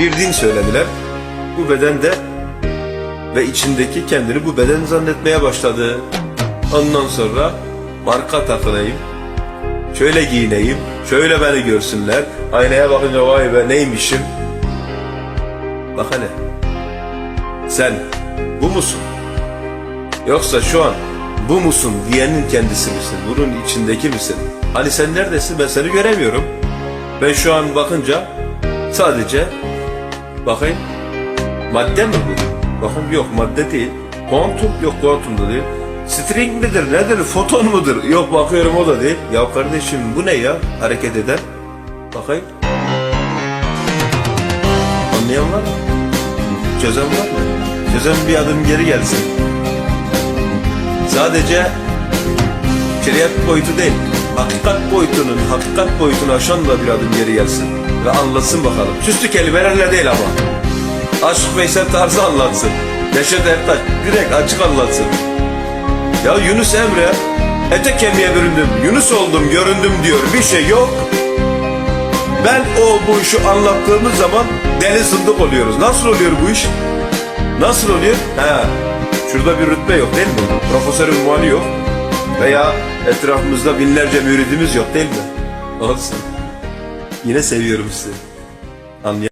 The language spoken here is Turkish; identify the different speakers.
Speaker 1: bir din söylediler. Bu beden de ve içindeki kendini bu beden zannetmeye başladı. Ondan sonra marka takılayım, şöyle giyineyim, şöyle beni görsünler. Aynaya bakınca vay be neymişim. Bak hele, sen bu musun? Yoksa şu an bu musun diyenin kendisi misin? Bunun içindeki misin? Hani sen neredesin ben seni göremiyorum. Ben şu an bakınca sadece bakayım madde mi bu? Bakın yok madde değil. Kuantum yok kuantum da değil. String midir nedir foton mudur? Yok bakıyorum o da değil. Ya kardeşim bu ne ya hareket eden? Bakayım. Anlayan var mı? Çözen var mı? Çözen bir adım geri gelsin. Sadece şeriat boyutu değil, hakikat boyutunun, hakikat boyutunu aşan da bir adım geri gelsin. Ve anlatsın bakalım. Süslü kelimelerle değil ama. Aşık Veysel tarzı anlatsın. Neşet Ertaş direkt açık anlatsın. Ya Yunus Emre ete kemiğe büründüm, Yunus oldum, göründüm diyor. Bir şey yok. Ben o bu işi anlattığımız zaman deli zındık oluyoruz. Nasıl oluyor bu iş? Nasıl oluyor? He, şurada bir rütbe yok değil mi? Profesörün muali yok. Veya etrafımızda binlerce müridimiz yok değil mi? Olsun. Yine seviyorum sizi. Anlay